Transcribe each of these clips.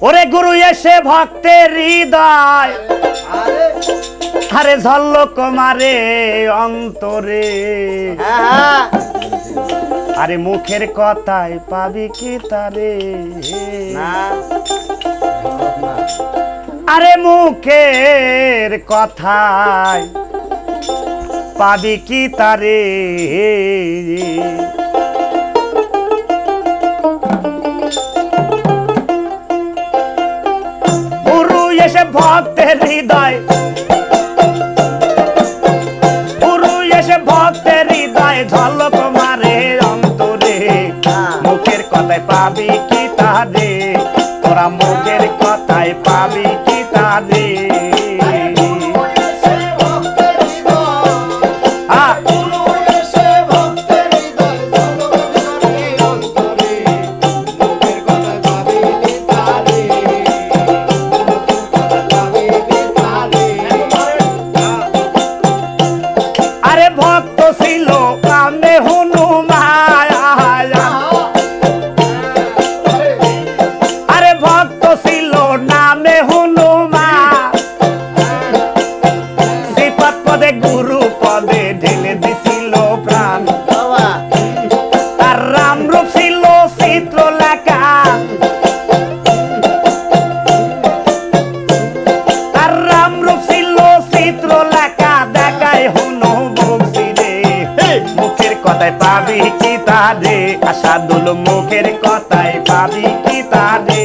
ওরে গুরু এসে ভক্তের হৃদয়। আরে। আরে ঝল্লক মারে অন্তরে। হ্যাঁ আরে মুখের কথায় পাবি কি তারে? আরে মুখের কথায় পাবি কি তারে? ভক্তের হৃদয়। গুরু এসে ভক্তের হৃদয় ঝলক মারে অন্তরে। মুখের কথায় পাবি কি তারে তোরা মুখের কথায় পাবি কি তারে ভক্ত ছিল কামে কি আশা দোল মুখের কথায় পাবি কি তারে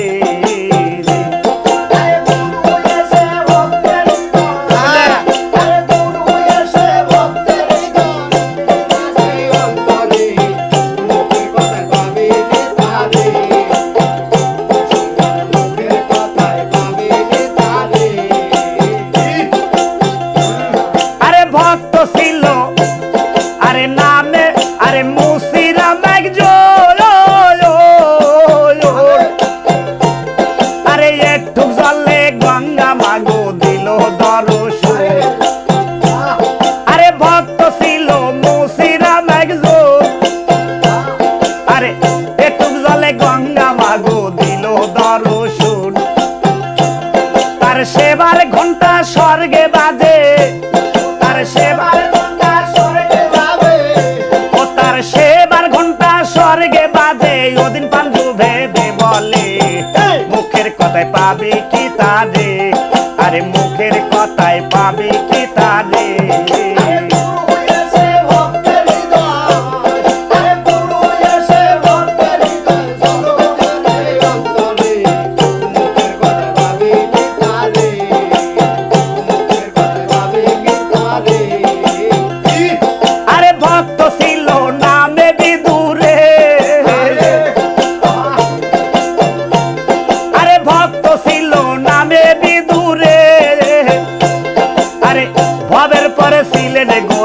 স্বর্গে বাজে। তার সেবার ঘণ্টা স্বর্গে বাজে। ও তার সেবার ঘণ্টা স্বর্গে বাজে। ওদিন পাঞ্জু ভেবে বলে মুখের কথায় পাবি কি তারে আরে মুখের কথায় পাবি কি তারে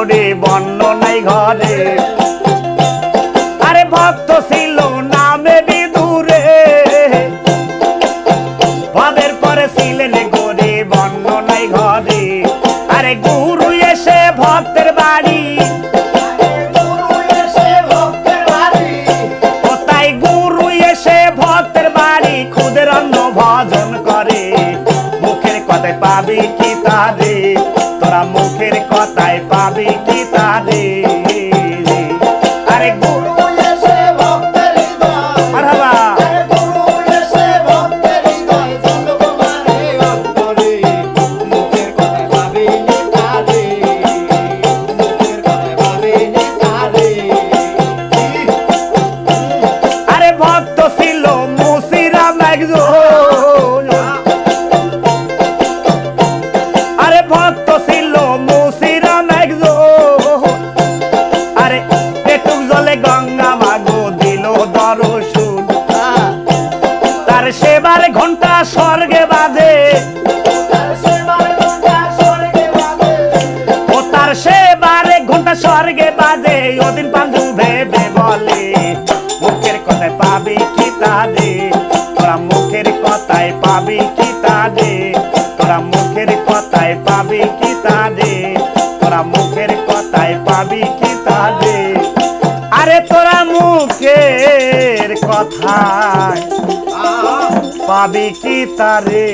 গড়ে বন্য নাই ঘরে। আরে ভক্ত ছিল নামে দূরে। পদের পরে ছিলেন গরে বন্য নাই ঘরে। আরে গুরু এসে ভক্তের কথায় পাবি তার সেবার ঘণ্টা স্বর্গে বাজে। ও তার সেবারে ঘণ্টা স্বর্গে বাজে। ওদিন পাঞ্জু ভেবে বলে মুখের কথায় পাবি কি তারে তোরা মুখের কথায় পাবি কি তারে তোরা মুখের কথায় পাবি কি তারে তোরা মুখের কথায় পাবি কি আরে তোরা মুখের কথায় পাবি কি তারে?